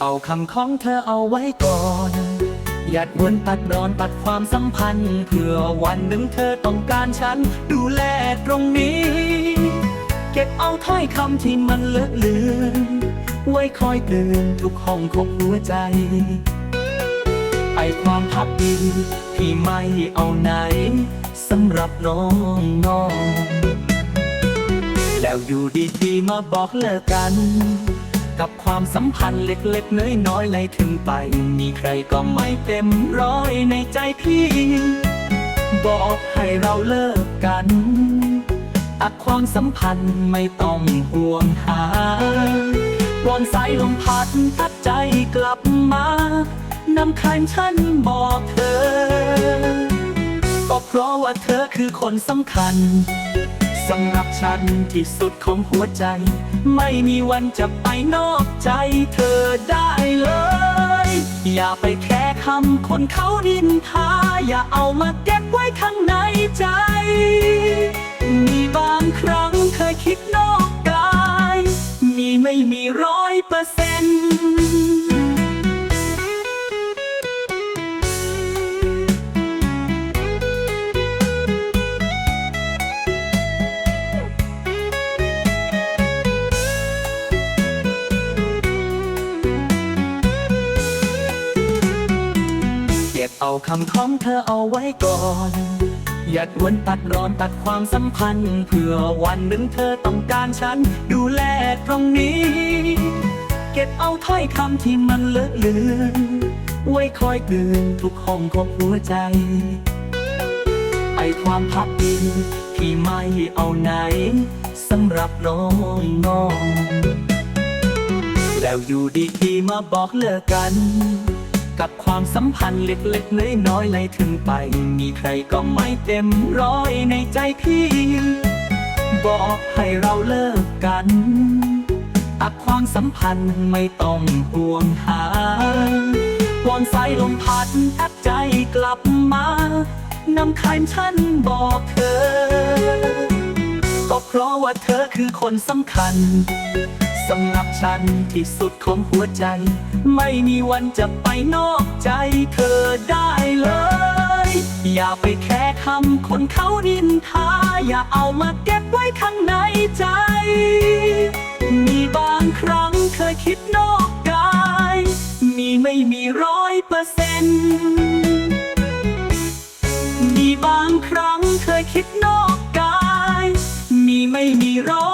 เอาคำของเธอเอาไว้ก่อนอย่าดวนตัดรอนตัดความสัมพันธ์เพื่อวันหนึ่งเธอต้องการฉัน ดูแลตรงนี้ เก็บเอาถ้อยคำที่มันเลอะเลือนไว้คอยเตือนทุกห้องของหัวใจไอความพักดีที่ไม่เอาไหนสำหรับน้องน้อง แล้วอยู่ดีๆมาบอกเลิกกัน กับความสัมพันธ์เล็กๆ น้อยๆเลยถึงไป มีใครก็ไม่เต็มร้อยในใจพี่ บอกให้เราเลิกกันอักความสัมพันธ์ไม่ต้องห่วงหาวอนสายลมพัดตัดใจกลับมานำคันฉันบอกเธอ ก็เพราะว่าเธอคือคนสำคัญ สำหรับฉันที่สุดของหัวใจ ไม่มีวันจะไปนอกใจเธอได้เลย อย่าไปแค่คำคนเขานินทา อย่าเอามาเก็บไว้ข้างในใจ มีบางครั้งเคยคิดนอกกาย มีไม่มีร้อยเปอร์เซ็นต์ เอาคำของเธอเอาไว้ก่อน อย่าดวนตัดรอนตัดความสัมพันธ์เพื่อวันหนึ่งเธอต้องการฉัน ดูแลตรงนี้ เก็บเอาถ้อยคำที่มันเลอะเลือนไว้คอยเตือนทุกห้องของหัวใจไอความพักดีที่ไม่เอาไหนสำหรับน้องน้องแล้วอยู่ดีๆมาบอกเลิกกัน กับความสัมพันธ์เล็กๆน้อยๆเลยถึงไป มีใครก็ไม่เต็มร้อยในใจพี่ บอกให้เราเลิกกันอักความสัมพันธ์ไม่ต้องห่วงหาวอนสายลมพัดทักใจกลับมานำคันฉันบอกเธอ ก็เพราะว่าเธอคือคนสำคัญสำหรับฉันที่สุดของหัวใจ ไม่มีวันจะไปนอกใจเธอได้เลย อย่าไปแค่คำคนเขานินทา อย่าเอามาเก็บไว้ข้างในใจ มีบางครั้งเคยคิดนอกกาย มีไม่มีร้อยเปอร์เซ็นต์มีบางครั้งเคยคิดนอกกาย มีไม่มีร้อย